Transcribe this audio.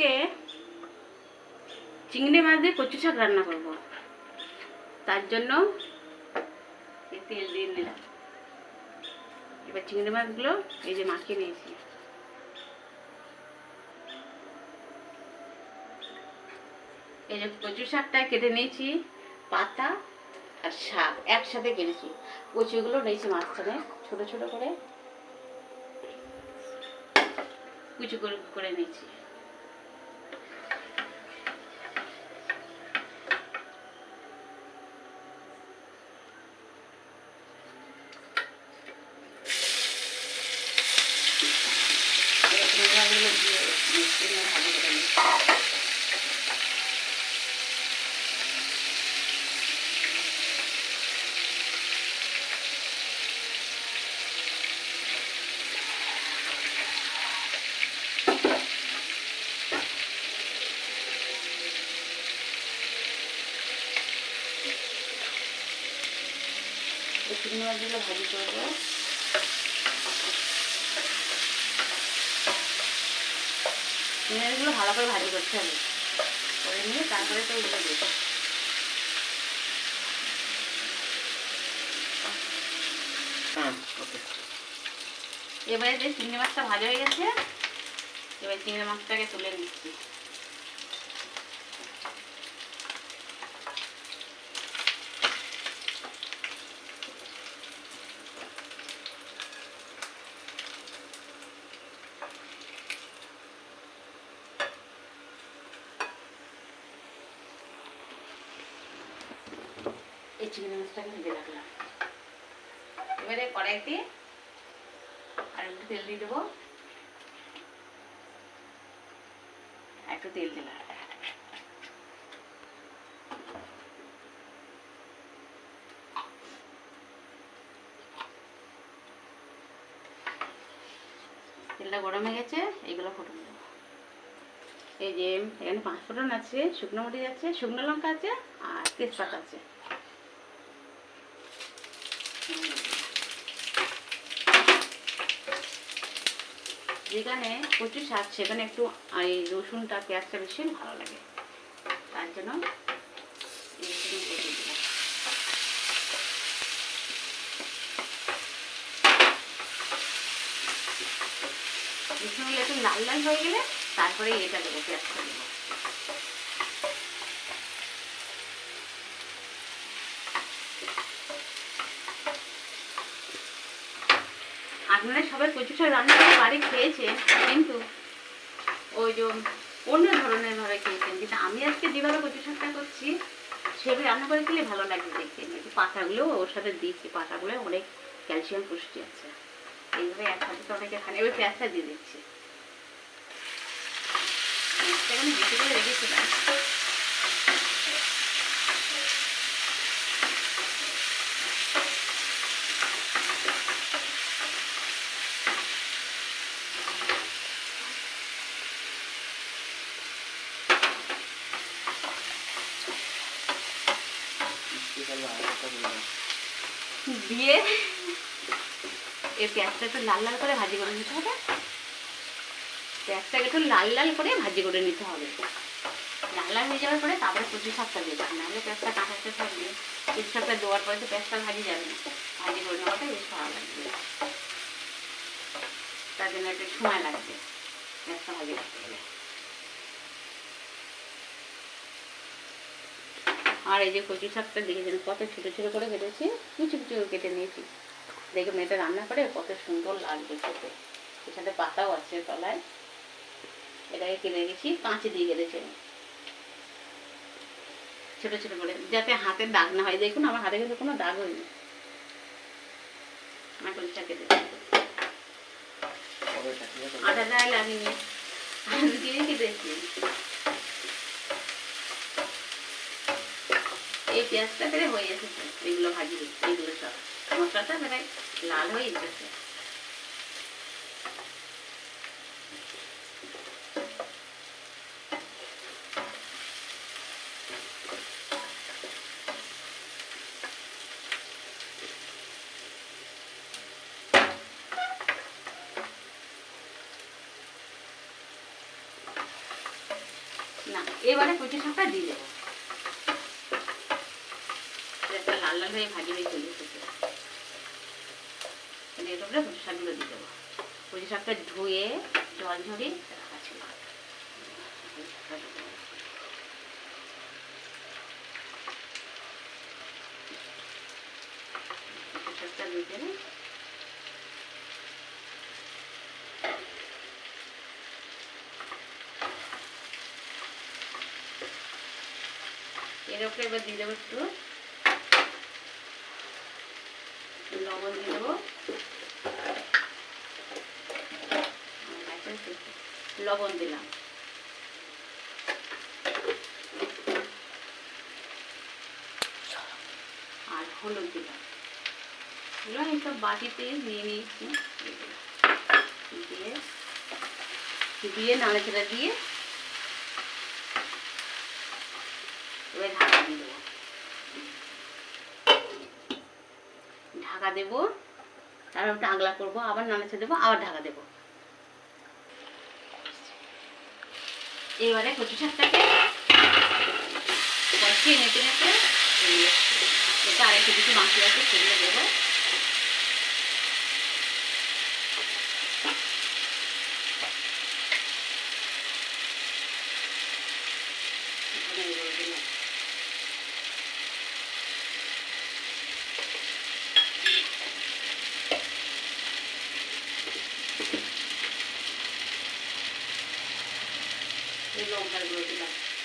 আজকে চিংড়ি মাছ দিয়ে কচু শাক রান্না করব। তার জন্য তেল দিয়ে নিলাম। এবার চিংড়ি মাছগুলো এই যে মাখিয়ে নিয়েছি। এই যে কচু শাকটা কেটে নিয়েছি পাতা আর শাক একসাথে কেটেছি। কচুগুলো নিয়েছি মাঝখানে ছোট ছোট করে কুচু করে নিয়েছি এবার পেঁয়াজগুলো দিয়ে মিষ্টি দিয়ে ভালো করে নিচ্ছি। এই চিংড়ি মাছগুলো ভাজি করব চিংড়ি মাছগুলো ভালো করে ভাজি করতে হবে। করে নিয়ে তারপরে তো ওগুলো দেবো। হ্যাঁ এবারে যে চিংড়ি মাছটা ভাজা হয়ে গেছে এবার চিংড়ি মাছটাকে তুলে নিচ্ছি। এই মাছটাকে ভেজে রাখলাম। এবারে কড়াইতে আর একটু তেল দিয়ে দেবো। একটু তেল দিলাম। তেলটা গরম হয়ে গেছে এইগুলো ফুটন দেবো। এই যে এখানে পাঁচ ফোড়ন আছে, শুকনো মরিচ আছে, শুকনো লঙ্কা আছে আর তেজপাতা আছে। যেখানে কচু শাক, সেখানে একটু এই রসুনটা, পেঁয়াজটা বেশি ভালো লাগে। তার জন্য রসুনগুলো একটু লাল লাল হয়ে গেলে তারপরে এটা দেবো, পেঁয়াজটা দেবো। আপনারা সবাই কচু শাক রান্না করে বাড়ি খেয়েছেন, কিন্তু ওই যে অন্য ধরনের ভাবে খেয়েছেন। কিন্তু আমি আজকে যেভাবে কচু শাকটা করছি, সেভাবে রান্না করে খেলে ভালো লাগবে দেখতে। একটু পাতাগুলো ওর সাথে দিচ্ছি, পাতাগুলো অনেক ক্যালসিয়াম পুষ্টি আছে। এইভাবে একসাথে তো অনেকে খানে এবার পেঁয়াজটা দিয়ে দিচ্ছি। বেশি করে রেখেছিলাম। দিয়ে এই পেঁয়াজটা একটু লাল লাল করে ভাজি করে নিতে হবে। পেঁয়াজটাকে একটু লাল লাল করে ভাজি করে নিতে হবে। লাল লাল হয়ে যাওয়ার পরে তারপরে কচু শাকটা দেবে। নাহলে পেঁয়াজটা কাঁচা কাঁচা থাকবে। কচু শাকটা দেওয়ার পরে তো পেঁয়াজটা ভাজি যাবে ভাজি করে নেওয়াটা বেশ ভালো লাগবে। তার জন্য একটু সময় লাগবে পেঁয়াজটা ভাজি করতে গেলে। আর এই যে কচু শাকটা দেখেছেন কত ছোটো ছোটো করে কেটেছি কুচি কুচি করে কেটে নিয়েছি। দেখুন এটা রান্না করে কত সুন্দর লাগবে খেতে। সাথে পাতাও আছে তলায়। এটাকে কেটে গেছি কাঁচি দিয়ে কেটেছি। ছোট ছোট করে যাতে হাতের দাগ না হয়। দেখুন আমার হাতে কিন্তু কোনো দাগ হয়নি। আমার কচুটা কেটে কবে চাকরি আটা দেয় লাগিনি আমি দিয়ে কেটেছি। এই পেঁয়াজটা বেড়ে হয়ে এসেছে এগুলো ভাজি এগুলো সব। মশলাটা বেড়ে লাল হয়ে এসেছে না, এবারে কুচি শাকটা দিয়ে দেবো। লাল হয়ে ভাজি হয়ে চলে এসেছে উপরে কচু শাকগুলো দিয়ে দেবো। কচু শাকটা ধুয়ে জল ঝরিয়ে কচু শাকটা দিয়ে এর উপরে এবার দিয়ে দেবো একটু লবণ দিয়ে লবণ দিলাম আর হলুদ দিলাম। এগুলো সব বাটিতে নিয়ে নিয়েছি। দিয়ে দিয়ে নাড়াচাড়া দিয়ে এবার ঢাকা দেবো। তারপর আগলা করব, আবার নানাচে দেবো, আবার ঢাকা দেব। এবারে কচু শাকটাকে কষিয়ে নেটে নেটে এটা আরেকটু কিছু মাংস আছে, সেগুলো দেবো। এই লঙ্কাগুলো